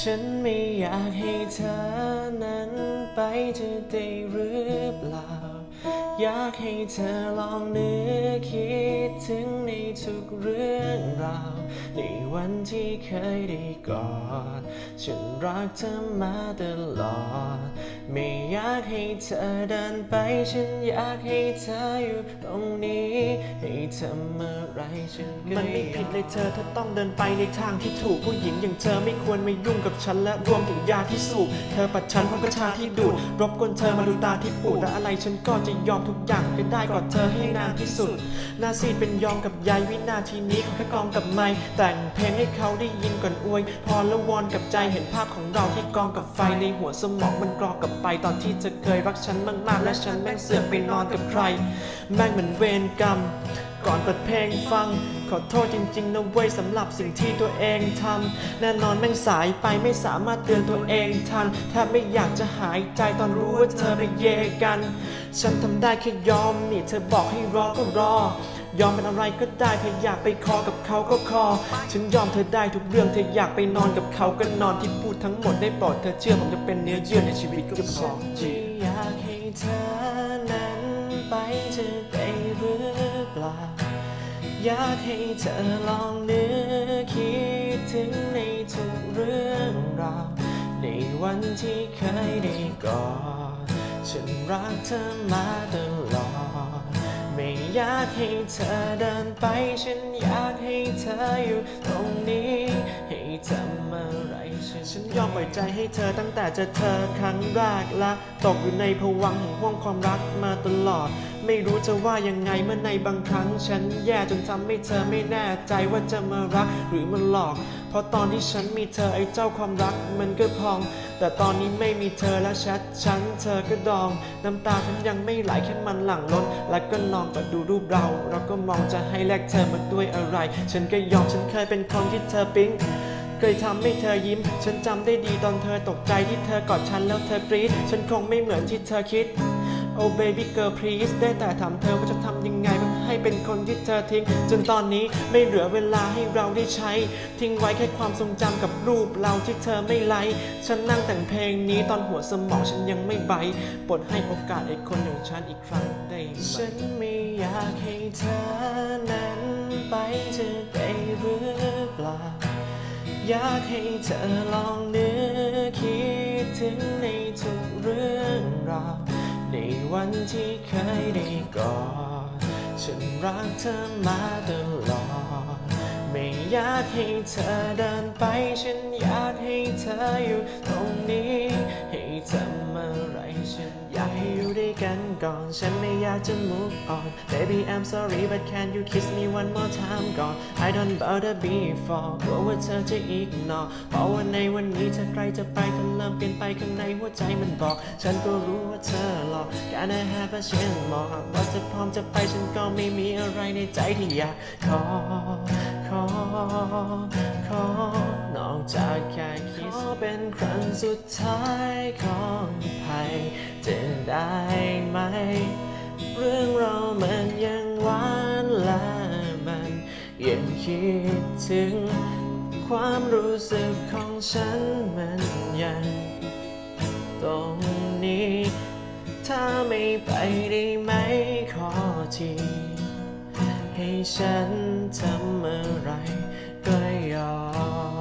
ฉันไม่อยากให้เธอนั้นไปจะได้หรือเปล่า อยากให้เธอลองนึกคิดถึงในทุกเรื่องราว ในวันที่เคยได้กอด ฉันรักเธอมาตลอดไม่ อยากให้เธอเดินไป ฉันอยากให้เธออยู่ตรงนี้ ให้ทำอะไรฉันก็มันไม่ผิดเลยเธอเธอต้องเดินไปในทางที่ถูกผู้หญิงอย่างเธอไม่ควรมายุ่งกับฉันและรวมถึงยาที่สูบเธอปัดฉันเพราะกระชาที่ดูดรบกวนเธอมาดูตาที่ปูดและอะไรฉันก็จะยอมทุกอย่างก็ได้กอดเธอให้นานที่สุดหน้าซีดเป็นยอมกับยายวินาทีนี้ขอแค่กองกับไม้แต่งเพลงให้เขาได้ยินก่อนอวย พอล้วอนกับใจเห็นภาพของเราที่กองกับไฟในหัวสมองมันกรอกกับไปตอนที่ที่เธอเคยรักฉันมากๆ และฉันแม่งเสือกไปนอนกับใคร แม่งเหมือนเวรกรรม ก่อนเปิดเพลงฟัง ขอโทษจริงๆนะเว้ยสำหรับสิ่งที่ตัวเองทำแน่นอนแม่งสายไปไม่สามารถเตือนตัวเองทันแทบไม่อยากจะหายใจตอนรู้ว่าเธอไปเยกัน ฉันทำได้แค่ยอมนี่เธอบอกให้รอก็รอ ยอมเป็นอะไรก็ได้เธออยากไปคอกับเขาก็คอ ฉันยอมเธอได้ทุกเรื่องเธออยากไปนอนกับเขาก็นอนที่พูดทั้งหมดได้โปรดเธอเชื่อผมจะเป็นเนื้อเยื่อในชีวิตก็พอจีอยากให้เธอนั้นไปจะได้หรือเปล่าอยากให้เธอลองนึกคิดถึงในทุกเรื่องราวในวันที่เคยได้กอดฉันรักเธอมาตลอด ไม่อยากให้เธอเดินไป ฉันอยากให้เธออยู่ตรงนี้ ให้ทำอะไรฉันฉันยอมปล่อยใจให้เธอตั้งแต่เจอเธอครั้งแรกละ ตกอยู่ในภวังค์แห่งห่วงความรักมาตลอด ไม่รู้จะว่ายังไงเมื่อในบางครั้ง ฉันแย่จนทำให้เธอไม่แน่ใจว่าจะมารักหรือมาหลอก ราะตอนที่ฉันมีเธอไอ้เจ้าความรักมันก็พอง แต่ตอนนี้ไม่มีเธอแล้วแชทฉันเธอก็ดอง น้ำตาฉันยังไม่ไหลแค่มันหลั่งล้นแล้วก็ลองมาดูรูปเรา เราก็มองจะให้แลกเธอมาด้วยอะไร ฉันก็ยอมฉันเคยเป็นคนที่เธอปิ๊งเคยทำให้เธอยิ้ม ฉันจำได้ดีตอนเธอตกใจที่เธอกอดฉันแล้วเธอกรี๊ด ฉันคงไม่เหมือนที่เธอคิด Oh baby girl please ได้แต่ถามเธอว่าจะทำยังไงเพื่อให้เป็นคนที่เธอทิ้ง จนตอนนี้ไม่เหลือเวลาให้เราได้ใช้ ทิ้งไว้แค่ความทรงจำกับรูปเราที่เธอไม่ไลค์ฉันนั่งแต่งเพลงนี้ตอนหัวสมองฉันยังไม่ใบปรดให้โอกาสไอ้คนอย่างฉันอีกครั้งได้ไหมฉันไม่อยากให้เธอนั้นไปจะได้หรือเปล่าอยากให้เธอลองนึกคิดถึงในทุกเรื่องราว ในวันที่เคยได้กอดฉันรักเธอมาตลอด อยากให้เธอเดินไป ฉันอยากให้เธออยู่ตรงนี้ ให้ทำอะไรฉันอยากให้อยู่ด้วยกันก่อน ฉันไม่อยากจะ move on baby I'm sorry but can you kiss me one more time ก่อน I don't bother before กลัวว่าเธอจะ ignore เพราะว่าในวันนี้เธอใกล้จะไปเธอเริ่มเปลี่ยนไปข้างในหัวใจมันบอก ฉันก็รู้ว่าเธอหลอก Can I have a chance more หากว่าเธอพร้อมจะไปฉันก็ไม่มีอะไรในใจที่อยากขอขอ ขอ นอกจากแค่คิดขอเป็นครั้งสุดท้ายของภัยจะได้ไหม เรื่องเรามันยังหวานและมันยังคิดถึง ความรู้สึกของฉันมันยังตรงนี้ ถ้าไม่ไปได้ไหมขอที ให้ฉันทำอะไรก็ยอม